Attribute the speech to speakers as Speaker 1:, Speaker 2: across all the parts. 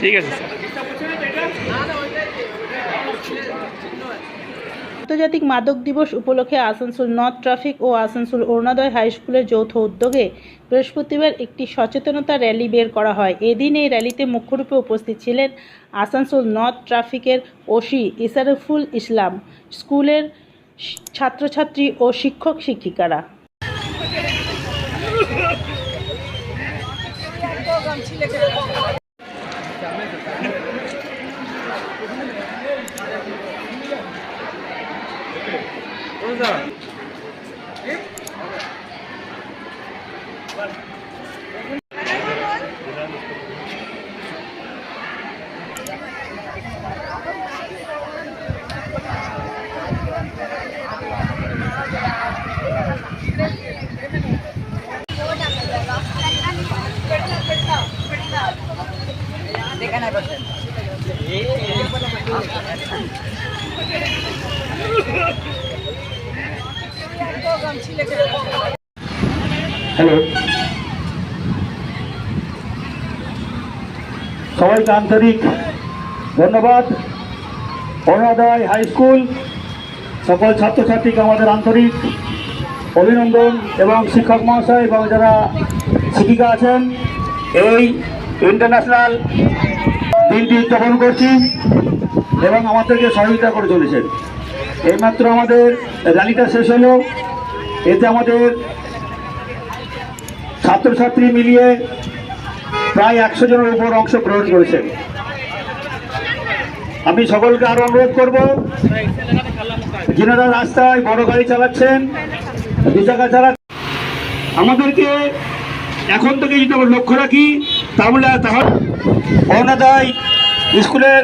Speaker 1: ঠিক আছে
Speaker 2: আন্তর্জাতিক মাদক দিবস উপলক্ষে আসানসোল নর্থ ট্রাফিক ও আসানসোল অরুণোদয় হাই স্কুলের যৌথ উদ্যোগে বৃহস্পতিবার একটি সচেতনতা র্যালি বের করা হয়। এদিন এই র্যালিতে মুখ্যরূপে উপস্থিত ছিলেন আসানসোল নর্থ ট্রাফিকের ওসি ইসারফুল ইসলাম স্কুলের ছাত্রছাত্রী ও শিক্ষক শিক্ষিকারা। समझा देखा नहीं बस।
Speaker 3: হ্যালো সবাইকে আন্তরিক ধন্যবাদ। অরুণোদয় হাই স্কুল, সকল ছাত্রছাত্রীকে আমাদের আন্তরিক অভিনন্দন এবং শিক্ষক মহাশয় এবং যারা শিক্ষিকা আছেন, এই ইন্টারন্যাশনাল দিনটি উদযাপন করছি এবং আমাদেরকে সহযোগিতা করে চলেছেন। এইমাত্র আমাদের র্যালিটা শেষ হলো। এতে আমাদের ছাত্রছাত্রী মিলিয়ে প্রায় একশো জনের উপর অংশগ্রহণ করেছেন। আমি সকলকে আরও অনুরোধ করব যিনারা রাস্তায় বড় গাড়ি চালাচ্ছেন, দু চাকা চালা আমাদেরকে এখন থেকে যদি আমরা লক্ষ্য রাখি, তাহলে তাহলে অরুণোদয় স্কুলের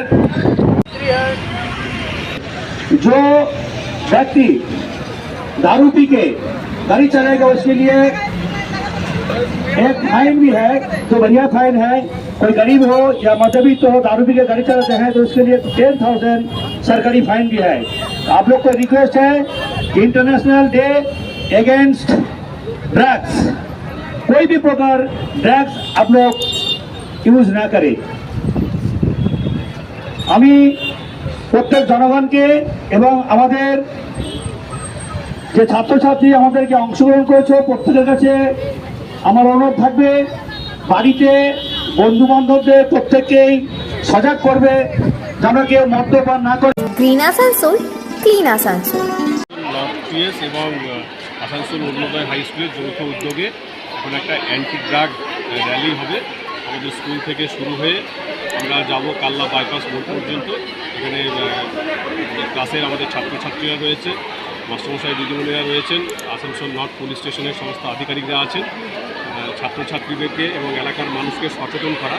Speaker 3: जो व्यक्ति दारू पी के गाड़ी चलाएगा उसके लिए एक फाइन भी है जो बढ़िया फाइन है कोई गरीब हो या मध्यवित्त हो दारू पी के गाड़ी चलाते हैं तो उसके लिए टेन थाउजेंड सरकारी फाइन भी है आप लोग को रिक्वेस्ट है कि इंटरनेशनल डे अगेंस्ट ड्रग्स कोई भी प्रकार ड्रग्स आप लोग यूज ना करें আমি প্রত্যেক জনগণকে এবং আমাদের যে ছাত্রছাত্রী আমাদেরকে অংশগ্রহণ করেছে প্রত্যেকের কাছে আমার অনুরোধ থাকবে বাড়িতে বন্ধু বান্ধবদের প্রত্যেককেই সজাগ করবে যেন কেউ মদ্যপান না করে।
Speaker 4: Green Asansol clean
Speaker 5: Asansol. PS এবং আসানসোল অরুণোদয় হাই স্কুলের যৌথ উদ্যোগে এখন একটা অ্যান্টি ড্রাগ র্যালি হবে। আমাদের স্কুল থেকে শুরু হয়ে আমরা যাব কাল্লা বাইপাস মোড় পর্যন্ত। এখানে ক্লাসের আমাদের ছাত্রছাত্রীরা রয়েছে, মাস্টারমশাই, দিদিমণিরা রয়েছেন, আসানসোল নর্থ পুলিশ স্টেশনের সমস্ত আধিকারিকরা আছেন ছাত্রছাত্রীদেরকে এবং এলাকার মানুষকে সচেতন করা,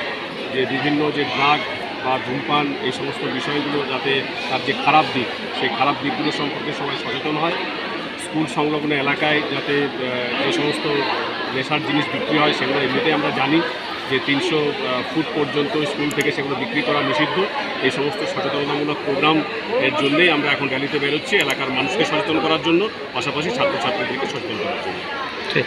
Speaker 5: যে বিভিন্ন যে ড্রাগ বা ধূমপান, এই সমস্ত বিষয়গুলো যাতে তার যে খারাপ দিক, সেই খারাপ দিকগুলো সম্পর্কে সবাই সচেতন হয়। স্কুল সংলগ্ন এলাকায় যাতে যে সমস্ত নেশার জিনিস বিক্রি হয়, সেগুলো এমনিতেই আমরা জানি। যে তিনশো ফুট পর্যন্ত স্কুল থেকে সেগুলো বিক্রি করা নিষিদ্ধ। এই সমস্ত সচেতনতামূলক প্রোগ্রাম এর জন্যেই আমরা এখন র্যালিতে বেরোচ্ছি এলাকার মানুষকে সচেতন করার জন্য, পাশাপাশি ছাত্রছাত্রীদেরকে সচেতন করার জন্য।
Speaker 1: ঠিক।